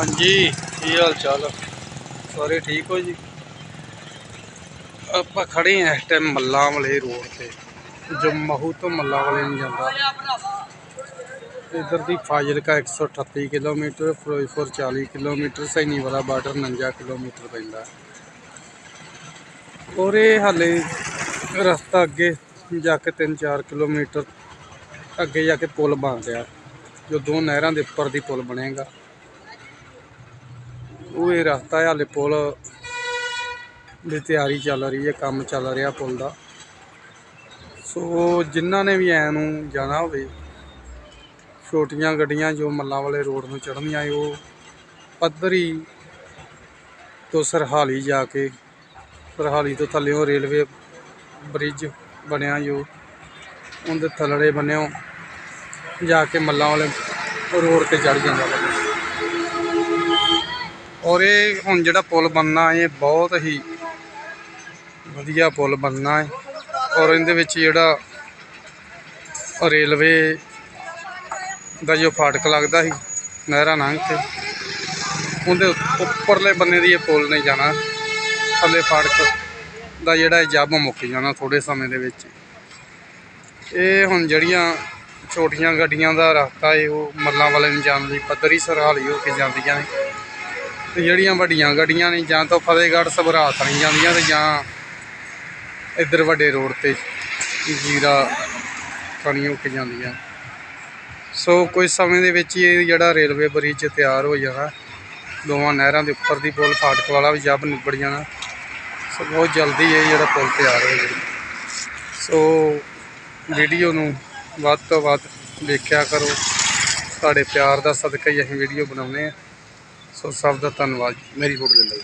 ਹਾਂਜੀ, ਕੀ ਹਾਲ ਚਾਲ? ਸਾਰੇ ਠੀਕ ਹੋ ਜੀ? ਆਪਾਂ ਖੜੇ ਆ ਇਸ ਟਾਈਮ ਮੱਲਾਂ ਵਾਲੇ ਰੋਡ ਤੇ, ਜੋ ਮਹੂ ਤੋਂ ਮੱਲਾਂ ਵਾਲੇ ਨੂੰ ਜਾਂਦਾ। ਇਧਰ ਦੀ Fazilka 138 kilometre, Ferozepur 40 kilometre Saini Wala border 49 kilometre ਪੈਂਦਾ। ਔਰ ਇਹ ਹਾਲੇ ਰਸਤਾ ਅੱਗੇ ਜਾ ਕੇ 3-4 ਕਿਲੋਮੀਟਰ ਅੱਗੇ ਜਾ ਕੇ ਪੁਲ ਬਣ ਰਿਹਾ, ਜੋ ਦੋ ਨਹਿਰਾਂ ਦੇ ਉੱਪਰ ਦੀ ਪੁਲ ਬਣੇਗਾ। ਉਹ ਇਹ ਰਸਤਾ ਹੈ ਹਾਲੇ ਪੁਲ ਦੀ ਤਿਆਰੀ ਚੱਲ ਰਹੀ ਹੈ, ਕੰਮ ਚੱਲ ਰਿਹਾ ਪੁਲ ਦਾ। ਸੋ ਜਿਨ੍ਹਾਂ ਨੇ ਵੀ ਐ ਨੂੰ ਜਾਣਾ ਹੋਵੇ, ਛੋਟੀਆਂ ਗੱਡੀਆਂ ਜੋ ਮੱਲਾਂ ਵਾਲੇ ਰੋਡ ਨੂੰ ਚੜ੍ਹਨੀਆਂ ਏ, ਉਹ ਪੱਧਰੀ ਤੋਂ ਸਰਹਾਲੀ ਜਾ ਕੇ, ਸਰਹਾਲੀ ਤੋਂ ਥੱਲੇੋਂ ਰੇਲਵੇ ਬ੍ਰਿਜ ਬਣਿਆ ਜੋ, ਉਹਦੇ ਥੱਲੜੇ ਬੰਨਿਓ ਜਾ ਕੇ ਮੱਲਾਂ ਵਾਲੇ ਰੋਡ ਤੇ ਚੜ੍ਹ ਜਾਂਦਾ ਔਰ ਇਹ ਹੁਣ ਜਿਹੜਾ ਪੁਲ ਬਣਨਾ ਇਹ ਬਹੁਤ ਹੀ ਵਧੀਆ ਪੁਲ ਬਣਨਾ ਹੈ। ਔਰ ਇਹਦੇ ਵਿੱਚ ਜਿਹੜਾ ਰੇਲਵੇ ਦਾ ਜੋ ਫਾਟਕ ਲੱਗਦਾ ਸੀ, ਨਹਿਰਾਂ ਲੰਘ ਕੇ ਉਹਦੇ ਉੱਪਰਲੇ ਬੰਨੇ ਦੀ ਇਹ ਪੁਲ ਨਹੀਂ ਜਾਣਾ। ਥੱਲੇ ਫਾਟਕ ਦਾ ਜਿਹੜਾ ਇਹ ਜੱਬ ਮੁੱਕ ਜਾਣਾ ਥੋੜੇ ਸਮੇਂ ਦੇ ਵਿੱਚ। ਇਹ ਹੁਣ ਜਿਹੜੀਆਂ ਛੋਟੀਆਂ ਗੱਡੀਆਂ ਦਾ ਰਸਤਾ ਹੈ, ਉਹ ਮੱਲਾਂ ਵਾਲੇ ਨੂੰ ਜਾਣ ਲਈ ਪੱਧਰੀ ਸਰਹਾਲੀ ਹੋ ਕੇ ਜਾਂਦੀਆਂ ਨੇ। ਤੇ ਜਿਹੜੀਆਂ ਵੱਡੀਆਂ ਗੱਡੀਆਂ ਨੇ ਜਾਂ ਤਾਂ ਫਤਿਹਗੜ੍ਹ ਸਭਰਾਤ ਨਹੀਂ ਜਾਂਦੀਆਂ ਤੇ ਜਾਂ ਇੱਧਰ ਵੱਡੇ ਰੋਡ ਤੇ ਜੀਰਾ ਕਣੀ ਹੋ ਕੇ ਜਾਂਦੀਆਂ। ਸੋ ਕੁਝ ਸਮੇਂ ਦੇ ਵਿੱਚ ਇਹ ਜਿਹੜਾ ਰੇਲਵੇ ਬ੍ਰਿਜ ਤਿਆਰ ਹੋ ਜਾਣਾ, ਦੋਵਾਂ ਨਹਿਰਾਂ ਦੇ ਉੱਪਰ ਦੀ ਪੁਲ ਫਾਟਕ ਵਾਲਾ ਵੀ ਜੱਬ ਨਿਬੜ ਜਾਣਾ। ਸੋ ਬਹੁਤ ਜਲਦੀ ਇਹ ਜਿਹੜਾ ਪੁਲ ਤਿਆਰ ਹੋ ਜਾਣਾ ਸੋ ਵੀਡੀਓ ਨੂੰ ਵੱਧ ਤੋਂ ਵੱਧ ਦੇਖਿਆ ਕਰੋ। ਤੁਹਾਡੇ ਪਿਆਰ ਦਾ ਸਦਕਾ ਹੀ ਅਸੀਂ ਵੀਡੀਓ ਬਣਾਉਂਦੇ ਆ ਸੋ ਸਭ ਦਾ ਧੰਨਵਾਦ ਮੇਰੀ ਫੋਟੋ ਲੈ